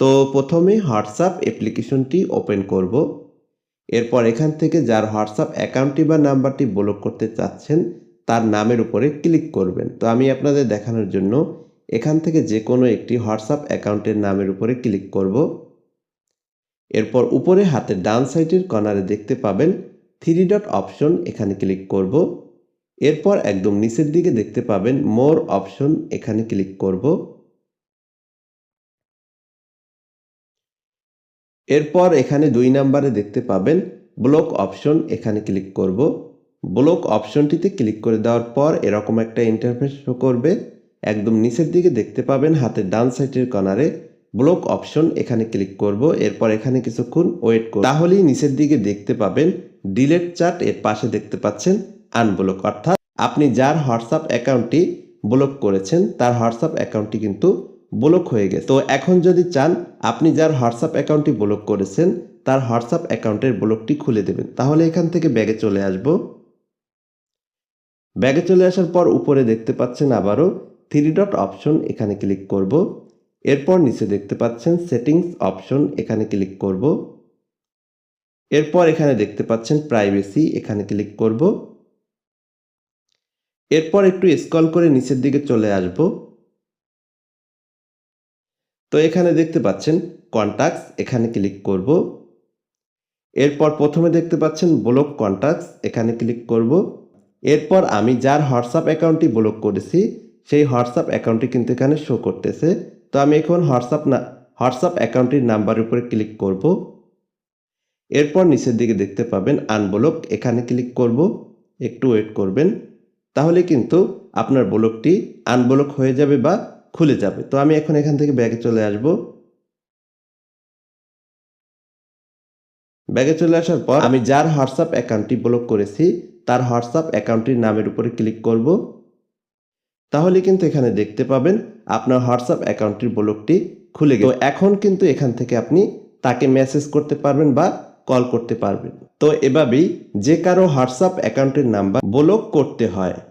তো প্রথমে হোয়াটসঅ্যাপ অ্যাপ্লিকেশনটি ওপেন করব। এরপর এখান থেকে যার হোয়াটসঅ্যাপ অ্যাকাউন্টটি বা নাম্বারটি ব্লক করতে চাচ্ছেন, তার নামের উপরে ক্লিক করবেন। তো আমি আপনাদের দেখানোর জন্য এখান থেকে যে কোনো একটি হোয়াটসঅ্যাপ অ্যাকাউন্টের নামের উপরে ক্লিক করব। এরপর উপরে হাতের ডান সাইডের কর্নারে দেখতে পাবেন থ্রি ডট অপশন এখানে ক্লিক করব। এরপর একদম নিচের দিকে দেখতে পাবেন মোর অপশন এখানে ক্লিক করব। এরপর এখানে দুই নাম্বারে দেখতে পাবেন ব্লক অপশন এখানে ক্লিক করব। ব্লক অপশনটিতে ক্লিক করে দেওয়ার পর এরকম একটা ইন্টারফেস শো করবে। একদম নিচের দিকে দেখতে পাবেন হাতের ডান সাইডের কর্নারে ব্লক অপশন এখানে ক্লিক করব। এরপর এখানে কিছুক্ষণ ওয়েট করব। তাহলেই নিচের দিকে দেখতে পাবেন ডিলেট চার্ট এর পাশে দেখতে পাচ্ছেন আনব্লক অর্থাৎ আপনি যার হোয়াটসঅ্যাপ অ্যাকাউন্টটি ব্লক করেছেন, তার হোয়াটসঅ্যাপ অ্যাকাউন্টটি কিন্তু ব্লক হয়ে গেছে। তো এখন যদি চান, আপনি যার হোয়াটসঅ্যাপ অ্যাকাউন্টটি ব্লক করেছেন, তার হোয়াটসঅ্যাপ অ্যাকাউন্টের ব্লকটি খুলে দেবেন। তাহলে এখান থেকে ব্যাগে চলে আসব। ব্যাগে চলে আসার পর উপরে দেখতে পাচ্ছেন আবারও থ্রি ডট অপশন এখানে ক্লিক করব। এরপর নিচে দেখতে পাচ্ছেন সেটিংস অপশন এখানে ক্লিক করব। এরপর এখানে দেখতে পাচ্ছেন প্রাইভেসি এখানে ক্লিক করব। এরপর একটু স্ক্রল করে নিচের দিকে চলে আসব। তো এখানে দেখতে পাচ্ছেন কন্টাক্টস এখানে ক্লিক করব। এরপর প্রথমে দেখতে পাচ্ছেন ব্লক কন্টাক্টস এখানে ক্লিক করব। এরপর আমি যার হোয়াটসঅ্যাপ অ্যাকাউন্টটি ব্লক করেছি, সেই হোয়াটসঅ্যাপ অ্যাকাউন্টটি কিন্তু এখানে শো করতেছে। তো আমি এখন হোয়াটসঅ্যাপ না হোয়াটসঅ্যাপ অ্যাকাউন্টটির নাম্বারের উপরে ক্লিক করব। এরপর নিচের দিকে দেখতে পাবেন আনব্লক এখানে ক্লিক করব। একটু ওয়েট করবেন। তাহলে কিন্তু আপনার ব্লকটি আনব্লক হয়ে যাবে বা খুলে যাবে। তো আমি এখন এখান থেকে ব্যাগে চলে আসব। ব্যাগে চলে আসার পর আমি যার হোয়াটসঅ্যাপ অ্যাকাউন্টটি ব্লক করেছি, তার হোয়াটসঅ্যাপ অ্যাকাউন্টটির নামের উপরে ক্লিক করব। তাহলে কিন্তু এখানে দেখতে পাবেন আপনার হোয়াটসঅ্যাপ অ্যাকাউন্টটির ব্লকটি খুলে গেল এখন কিন্তু এখান থেকে আপনি তাকে মেসেজ করতে পারবেন বা কল করতে পারবেন। তো এভাবেই যে কারও হোয়াটসঅ্যাপ অ্যাকাউন্টের নাম্বার ব্লক করতে হয়।